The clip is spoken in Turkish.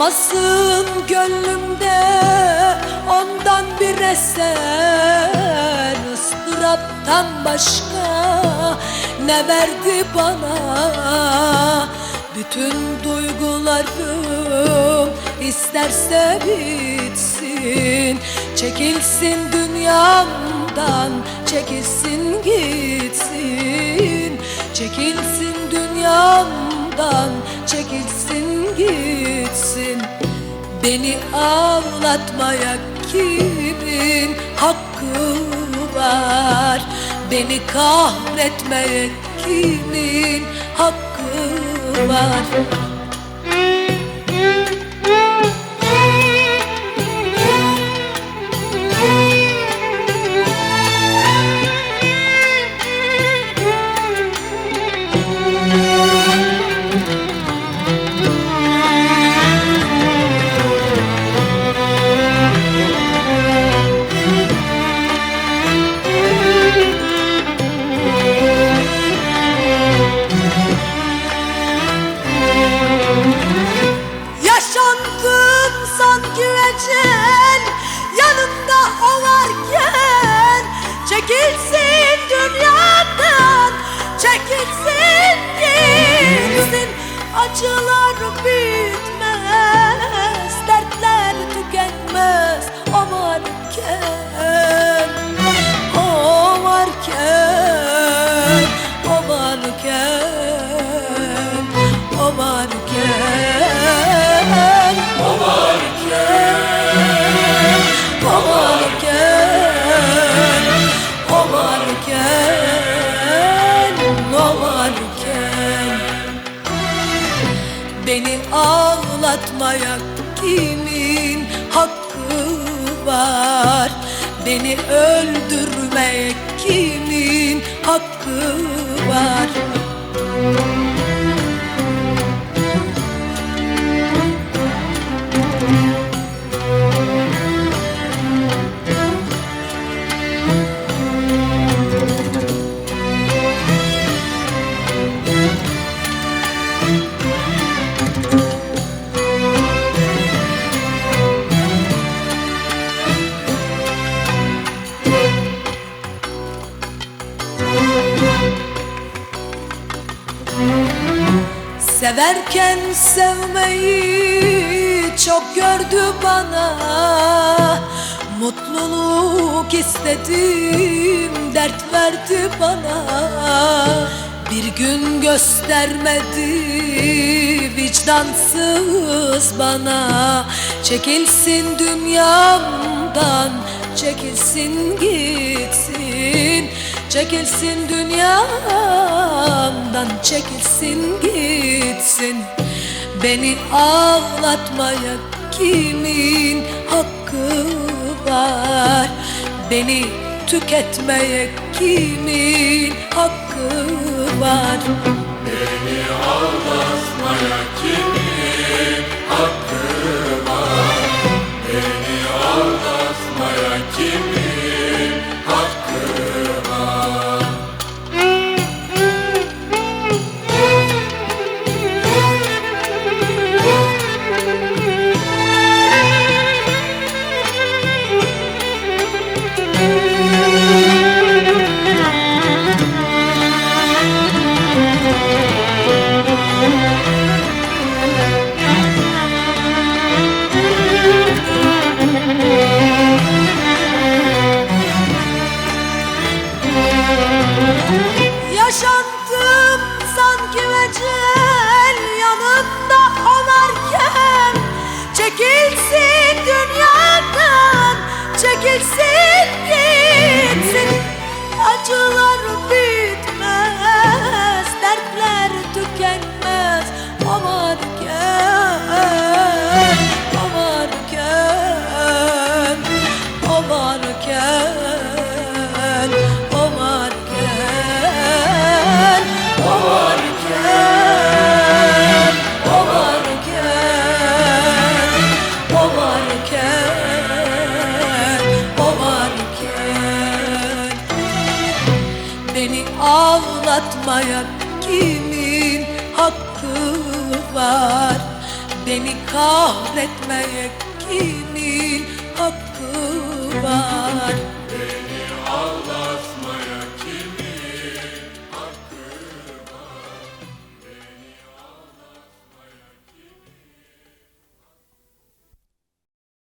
Kalmasın gönlümde ondan bir eser ıstıraptan başka ne verdi bana? Bütün duygularım isterse bitsin. Çekilsin dünyamdan çekilsin gitsin. Çekilsin dünyamdan çekilsin gitsin. Beni ağlatmaya kimin hakkı var? Beni kahretmeye kimin hakkı var Çekilsin dünyadan Çekilsin gitsin. Acılar ağlatmaya kimin hakkı var? Beni öldürmeye kimin hakkı var Severken sevmeyi çok gördü bana. Mutluluk istedim dert verdi bana. Bir gün göstermedi vicdansız bana. Çekilsin dünyamdan çekilsin gitsin Çekilsin dünyamdan çekilsin gitsin. Beni ağlatmaya kimin hakkı var? Beni tüketmeye kimin hakkı var? Beni ağlatmaya ağlatmaya kimin hakkı var? Beni kahretmeye kimin hakkı var